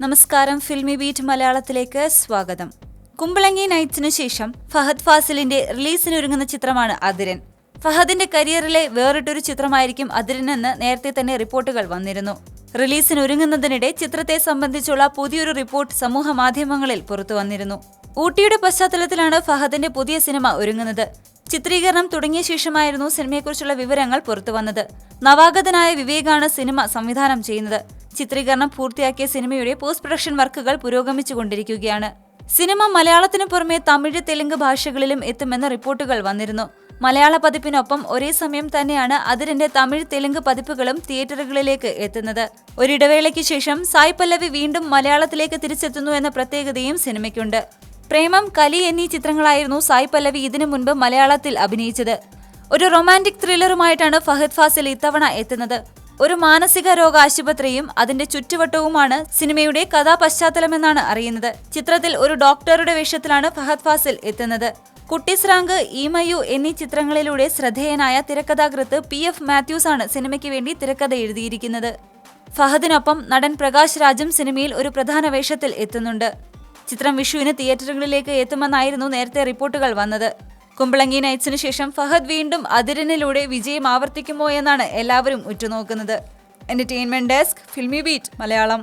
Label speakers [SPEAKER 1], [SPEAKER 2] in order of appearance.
[SPEAKER 1] നമസ്കാരം filmy beat മലയാളത്തിലേക്ക് സ്വാഗതം. കുമ്പളങ്ങി നൈറ്റ്സിനു ശേഷം ഫഹദ് ഫാസിലിന്റെ റിലീസിനൊരുങ്ങുന്ന ചിത്രമാണ് അതിരൻ. ഫഹദിന്റെ കരിയറിലെ വേറിട്ടൊരു ചിത്രമായിരിക്കും അതിരൻ എന്ന് നേരത്തെ തന്നെ റിപ്പോർട്ടുകൾ വന്നിരുന്നു. റിലീസിനൊരുങ്ങുന്നതിനിടെ ചിത്രത്തെ സംബന്ധിച്ചുള്ള പുതിയൊരു റിപ്പോർട്ട് സമൂഹ മാധ്യമങ്ങളിൽ പുറത്തു വന്നിരുന്നു. ഊട്ടിയുടെ പശ്ചാത്തലത്തിലാണ് ഫഹദിന്റെ പുതിയ സിനിമ ഒരുങ്ങുന്നത്. ചിത്രീകരണം തുടങ്ങിയ ശേഷമായിരുന്നു സിനിമയെക്കുറിച്ചുള്ള വിവരങ്ങൾ പുറത്തുവന്നത് നവാഗതനായ വിവേകാണ് സിനിമ സംവിധാനം ചെയ്യുന്നത്. ചിത്രീകരണം പൂർത്തിയാക്കിയ സിനിമയുടെ പോസ്റ്റ് പ്രൊഡക്ഷൻ വർക്കുകൾ പുരോഗമിച്ചുകൊണ്ടിരിക്കുകയാണ്. സിനിമ മലയാളത്തിനു പുറമെ തമിഴ് തെലുങ്ക് ഭാഷകളിലും എത്തുമെന്ന റിപ്പോർട്ടുകൾ വന്നിരുന്നു. മലയാള പതിപ്പിനൊപ്പം ഒരേ സമയം തന്നെയാണ് അതിരന്റെ തമിഴ് തെലുങ്ക് പതിപ്പുകളും തിയേറ്ററുകളിലേക്ക് എത്തുന്നത്. ഒരിടവേളയ്ക്ക് ശേഷം സായ് പല്ലവി വീണ്ടും മലയാളത്തിലേക്ക് തിരിച്ചെത്തുന്നു എന്ന പ്രത്യേകതയും സിനിമയ്ക്കുണ്ട്. പ്രേമം കലി എന്നീ ചിത്രങ്ങളായിരുന്നു സായ് പല്ലവി ഇതിനു മുൻപ് മലയാളത്തിൽ അഭിനയിച്ചത്. ഒരു റൊമാന്റിക് ത്രില്ലറുമായിട്ടാണ് ഫഹദ് ഫാസിൽ ഇത്തവണ എത്തുന്നത്. ഒരു മാനസിക രോഗ ആശുപത്രിയും അതിന്റെ ചുറ്റുവട്ടവുമാണ് സിനിമയുടെ കഥാപശ്ചാത്തലമെന്നാണ് അറിയുന്നത്. ചിത്രത്തിൽ ഒരു ഡോക്ടറുടെ വേഷത്തിലാണ് ഫഹദ് ഫാസിൽ എത്തുന്നത്. കുട്ടിസ്രാങ്ക് ഈമയു എന്നീ ചിത്രങ്ങളിലൂടെ ശ്രദ്ധേയനായ തിരക്കഥാകൃത്ത് പി എഫ് മാത്യൂസ് ആണ് സിനിമയ്ക്ക് വേണ്ടി തിരക്കഥ എഴുതിയിരിക്കുന്നത്. ഫഹദിനൊപ്പം നടൻ പ്രകാശ് രാജും സിനിമയിൽ ഒരു പ്രധാന വേഷത്തിൽ എത്തുന്നുണ്ട്. ചിത്രം വിഷുവിന് തിയേറ്ററുകളിലേക്ക് എത്തുമെന്നായിരുന്നു നേരത്തെ റിപ്പോർട്ടുകൾ വന്നത്. കുമ്പളങ്ങി നൈറ്റ്സിന് ശേഷം ഫഹദ് വീണ്ടും അതിരനിലൂടെ വിജയം ആവർത്തിക്കുമോ എന്നാണ് എല്ലാവരും ഉറ്റുനോക്കുന്നത്. Entertainment desk Filmibeat Malayalam.